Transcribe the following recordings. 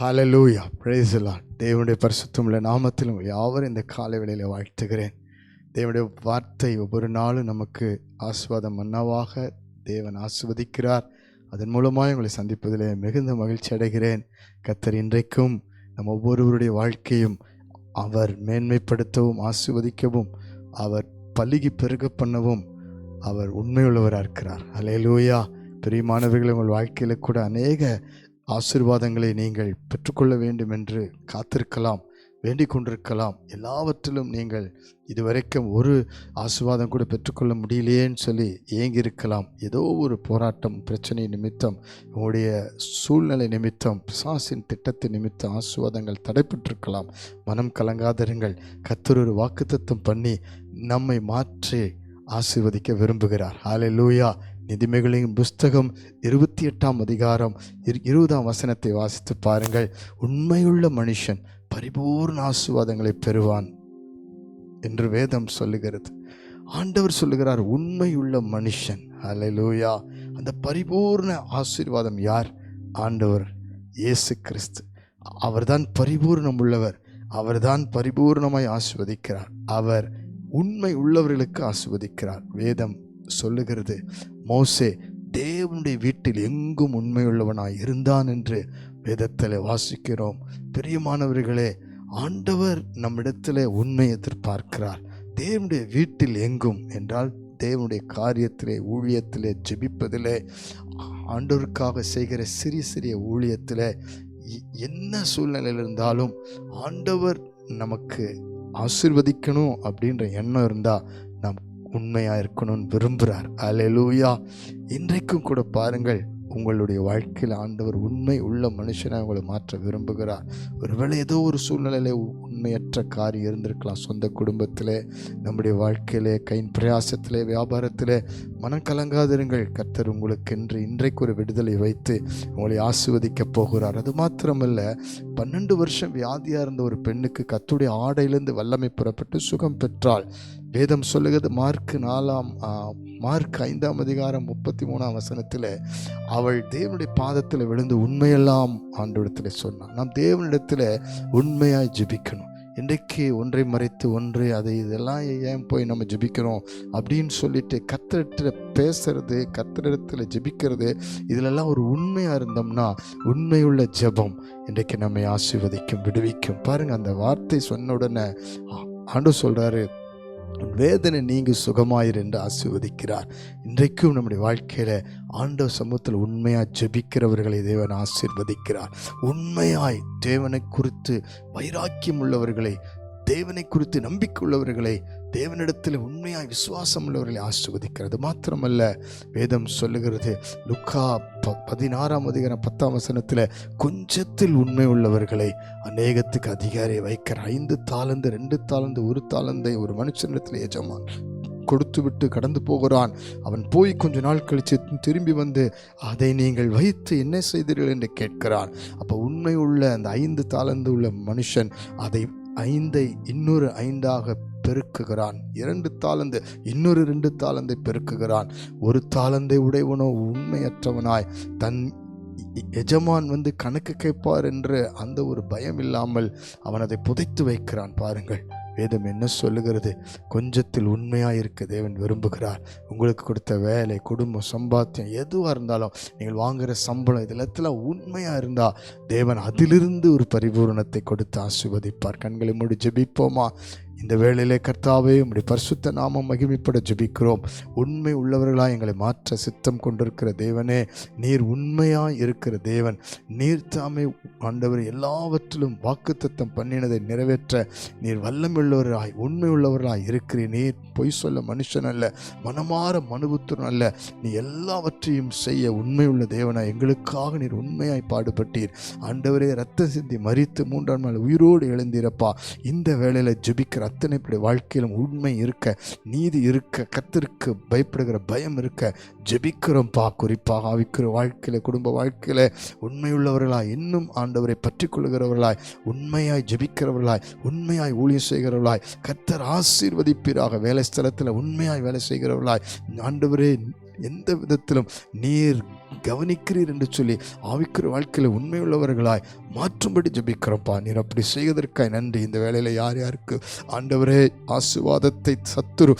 Hallelujah பிரேசலா தேவனுடைய பரிசுத்தமுள்ள நாமத்தில் உங்கள் யாவரும் இந்த காலை வேளையில் வாழ்த்துகிறேன். தேவனுடைய வார்த்தை ஒவ்வொரு நாளும் நமக்கு ஆஸ்வாதம் மன்னவாக தேவன் ஆஸ்வதிக்கிறார் அதன் மூலமாக உங்களை சந்திப்பதிலே மிகுந்த மகிழ்ச்சி அடைகிறேன். கத்தர் இன்றைக்கும் நம் ஒவ்வொருவருடைய வாழ்க்கையும் அவர் மேன்மைப்படுத்தவும் ஆசிர்வதிக்கவும் அவர் பலுகி பெருக பண்ணவும் அவர் உண்மையுள்ளவராக இருக்கிறார் அலையலூயா பிரியமானவர்கள் உங்கள் வாழ்க்கையில் கூட அநேக ஆசீர்வாதங்களை நீங்கள் பெற்றுக்கொள்ள வேண்டும் என்று காத்திருக்கலாம் வேண்டிக் கொண்டிருக்கலாம். எல்லாவற்றிலும் நீங்கள் இதுவரைக்கும் ஒரு ஆசீர்வாதம் கூட பெற்றுக்கொள்ள முடியலையேன்னு சொல்லி ஏங்கியிருக்கலாம். ஏதோ ஒரு போராட்டம் பிரச்சனை நிமித்தம் உங்களுடைய சூழ்நிலை நிமித்தம் பிசாசின் திட்டத்தின் நிமித்தம் ஆசிர்வாதங்கள் தடைப்பட்டிருக்கலாம். மனம் கலங்காதிருங்கள். கத்தர் ஒரு வாக்குத்தத்தம் பண்ணி நம்மை மாற்றி ஆசீர்வதிக்க விரும்புகிறார். ஹalleluya நிதிமைகளின் புஸ்தகம் இருபத்தி எட்டாம் அதிகாரம் இரு இருபதாம் வசனத்தை வாசித்து பாருங்கள். உண்மையுள்ள மனுஷன் பரிபூர்ண ஆசீர்வாதங்களை பெறுவான் என்று வேதம் சொல்லுகிறது. ஆண்டவர் சொல்லுகிறார் உண்மையுள்ள மனுஷன். ஹalleluya. அந்த பரிபூர்ண ஆசீர்வாதம் யார்? ஆண்டவர் இயேசு கிறிஸ்து. அவர்தான் பரிபூர்ணம் உள்ளவர் அவர்தான் பரிபூர்ணமாய் ஆசிர்வதிக்கிறார். அவர் உண்மை உள்ளவர்களுக்கு ஆசிர்வதிக்கிறார். வேதம் சொல்லுகிறது மோசே தேவனுடைய வீட்டில் எங்கும் உண்மையுள்ளவனாய் இருந்தான் என்று வேதத்தில் வாசிக்கிறோம். பிரியமானவர்களே ஆண்டவர் நம்மிடத்தில் உண்மை எதிர்பார்க்கிறார். தேவனுடைய வீட்டில் எங்கும் என்றால் தேவனுடைய காரியத்திலே ஊழியத்திலே ஜெபிப்பதிலே ஆண்டவருக்காக செய்கிற சிறிய சிறிய ஊழியத்தில் என்ன சூழ்நிலையில் இருந்தாலும் ஆண்டவர் நமக்கு ஆசிர்வதிக்கணும் அப்படின்ற எண்ணம் இருந்தால் நாம் உண்மையாக இருக்கணும்னு விரும்புகிறார் அலெலூயா இன்றைக்கும் கூட பாருங்கள் உங்களுடைய வாழ்க்கையில் ஆண்டவர் உண்மை உள்ள மனுஷனை உங்களை மாற்ற விரும்புகிறார். ஒருவேளை ஏதோ ஒரு சூழ்நிலையில் உண்மையற்ற காரியம் இருந்திருக்கலாம் சொந்த குடும்பத்தில் நம்முடைய வாழ்க்கையிலே கையின் பிரயாசத்திலே வியாபாரத்திலே மனம் கலங்காதிருங்கள். கர்த்தர் உங்களுக்கென்று இன்றைக்கு ஒரு விடுதலை வைத்து உங்களை ஆசிர்வதிக்கப் போகிறார். அது மாத்திரமல்ல பன்னெண்டு வருஷம் வியாதியாக இருந்த ஒரு பெண்ணுக்கு கத்துடைய ஆடையிலிருந்து வல்லமை புறப்பட்டு சுகம் பெற்றாள். வேதம் சொல்லுகிறது மார்க் நாலாம் மார்க் ஐந்தாம் அதிகாரம் முப்பத்தி மூணாம் வசனத்தில் அவள் தேவனுடைய பாதத்தில் விழுந்து உண்மையெல்லாம் ஆண்டவரிடத்தில் சொன்னான். நாம் தேவனிடத்தில் உண்மையாய் ஜெபிக்கணும். இன்றைக்கு ஒன்றை மறைத்து ஒன்று அதை இதெல்லாம் ஏன் போய் நம்ம ஜெபிக்கிறோம்? அப்படின்னு சொல்லிட்டு கத்திரத்தில் பேசுறது கத்திரத்தில் ஜெபிக்கிறது இதிலெல்லாம் ஒரு உண்மையாக இருந்தோம்னா உண்மையுள்ள ஜெபம் இன்றைக்கு நம்மை ஆசீர்வதிக்கும் விடுவிக்கும். பாருங்கள் அந்த வார்த்தை சொன்ன உடனே ஆண்டு சொல்கிறாரு உன் வேதனை நீங்கி சுகமாயிரு என்று ஆசீர்வதிக்கிறார். இன்றைக்கும் நம்முடைய வாழ்க்கையில் ஆண்டவர் சமூகத்தில் உண்மையாக ஜெபிக்கிறவர்களை தேவன் ஆசீர்வதிக்கிறார். உண்மையாய் தேவனை குறித்து வைராக்கியம் உள்ளவர்களை தேவனை குறித்து நம்பிக்கை உள்ளவர்களை தேவனிடத்தில் உண்மையாய் விசுவாசம் உள்ளவர்களை ஆசிர்வதிக்கிறது. மாத்திரமல்ல வேதம் சொல்லுகிறது லுக்கா ப பதினாறாம் அதிகாரம் பத்தாம் வசனத்தில் கொஞ்சத்தில் உண்மை உள்ளவர்களை அநேகத்துக்கு அதிகாரியை வைக்கிற ஐந்து தாளந்து ரெண்டு தாளந்து ஒரு தாளந்தை ஒரு மனுஷனிடத்தில் எஜமான் கொடுத்து விட்டு கடந்து போகிறான். அவன் போய் கொஞ்ச நாள் கழித்து திரும்பி வந்து அதை நீங்கள் வைத்து என்ன செய்தீர்கள்? என்று கேட்கிறான். அப்போ உண்மை உள்ள அந்த ஐந்து தாளந்து உள்ள மனுஷன் அதை ஐந்தை இன்னொரு ஐந்தாக பெருக்குகிறான். இரண்டு தாளந்து இன்னொரு ரெண்டு தாளந்தை பெருக்குகிறான். ஒரு தாளந்தை உடையவனோ உண்மையற்றவனாய். தன் எஜமான் வந்து கணக்கு கேட்பார் என்று அந்த ஒரு பயம் இல்லாமல் அவன் அதை புதைத்து வைக்கிறான். பாருங்கள் வேதம் என்ன சொல்லுகிறது? கொஞ்சத்தில் உண்மையாக இருக்க தேவன் விரும்புகிறார். உங்களுக்கு கொடுத்த வேலை குடும்பம் சம்பாத்தியம் எதுவாக இருந்தாலும் நீங்கள் வாங்குகிற சம்பளம் இதில் எல்லாம் உண்மையாக இருந்தால் தேவன் அதிலிருந்து ஒரு பரிபூரணத்தை கொடுத்து ஆசிர்வதிப்பார். கண்களை மூடி ஜெபிப்போமா? இந்த வேளையிலே கர்த்தாவே உம்முடைய பரிசுத்த நாமம் மகிமைப்பட ஜெபிக்கிறோம். உண்மை உள்ளவர்களாக எங்களை மாற்ற சித்தம் கொண்டிருக்கிற தேவனே நீர் உண்மையாக இருக்கிற தேவன். நீர் தாமே ஆண்டவர் எல்லாவற்றிலும் வாக்குத்தத்தம் பண்ணினதை நிறைவேற்ற நீர் வல்லமுள்ளவராய் உண்மை உள்ளவர்களாய் இருக்கிறீர். நீர் பொய் சொல்ல மனுஷன் அல்ல மனமாற மனுபுத்திரன் அல்ல. நீ எல்லாவற்றையும் செய்ய உண்மையுள்ள தேவனா எங்களுக்காக நீர் உண்மையாய் பாடுபட்டீர். ஆண்டவரே ரத்த சிந்தி மறித்து மூன்றாம் நாள் உயிரோடு எழுந்திரப்பா. இந்த வேளையில் ஜெபிக்கிற அத்தனை பேருடைய வாழ்க்கையிலும் உண்மை இருக்க நீதி இருக்க கத்திற்கு பயப்படுகிற பயம் இருக்க ஜெபிக்கிறோம்ப்பா குறிப்பாக ஆவிக்கிற வாழ்க்கையில் குடும்ப வாழ்க்கையில் உண்மையுள்ளவர்களாய் இன்னும் ஆண்டவரை பற்றி கொள்கிறவர்களாய் உண்மையாய் ஜெபிக்கிறவர்களாய் உண்மையாய் ஊழியம் செய்கிறவர்களாய் கத்தர் ஆசீர்வதிப்பீராக வேலை ஸ்தலத்தில் உண்மையாய் வேலை செய்கிறவர்களாய் ஆண்டவரே எந்த விதத்திலும் நீர் கவனிக்கிறீர் என்று சொல்லி ஆவிக்கிற வாழ்க்கையில் உண்மையுள்ளவர்களாய் மாற்றும்படி ஜபிக்கிறப்பா நீர் அப்படி செய்வதற்காய் நன்றி. இந்த வேலையில் யார் யாருக்கு ஆண்டவரே ஆசுவாதத்தை சத்துரு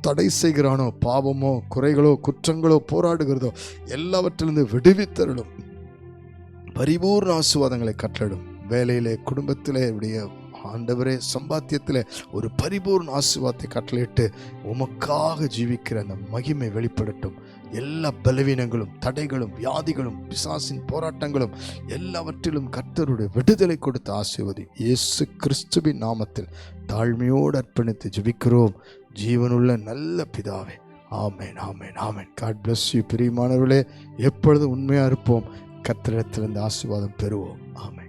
தடை செய்கிறானோ பாவமோ குறைகளோ குற்றங்களோ போராடுகிறதோ எல்லாவற்றிலிருந்து விடுவித்தருளும். பரிபூர்ண ஆசுவாதங்களை கட்டளிடும் வேலையிலே குடும்பத்திலே உடைய ஆண்டவரே சம்பாத்தியத்தில் ஒரு பரிபூர்ண ஆசீர்வாதத்தை கட்டளையிட்டு உமக்காக ஜீவிக்கிற அந்த மகிமை வெளிப்படட்டும். எல்லா பலவீனங்களும் தடைகளும் வியாதிகளும் பிசாசின் போராட்டங்களும் எல்லாவற்றிலும் கர்த்தருடைய விடுதலை கொடுத்த ஆசீர்வதி இயேசு கிறிஸ்துவின் நாமத்தில் தாழ்மையோடு அர்ப்பணித்து ஜெபிக்கிறோம். ஜீவனுள்ள நல்ல பிதாவே ஆமேன் ஆமேன் ஆமேன். காட் பிளஸ் யூ பிரியமானவர்களே எப்பொழுதும் உண்மையாக இருப்போம். கத்திரத்திலிருந்து ஆசீர்வாதம் பெறுவோம். ஆமேன்.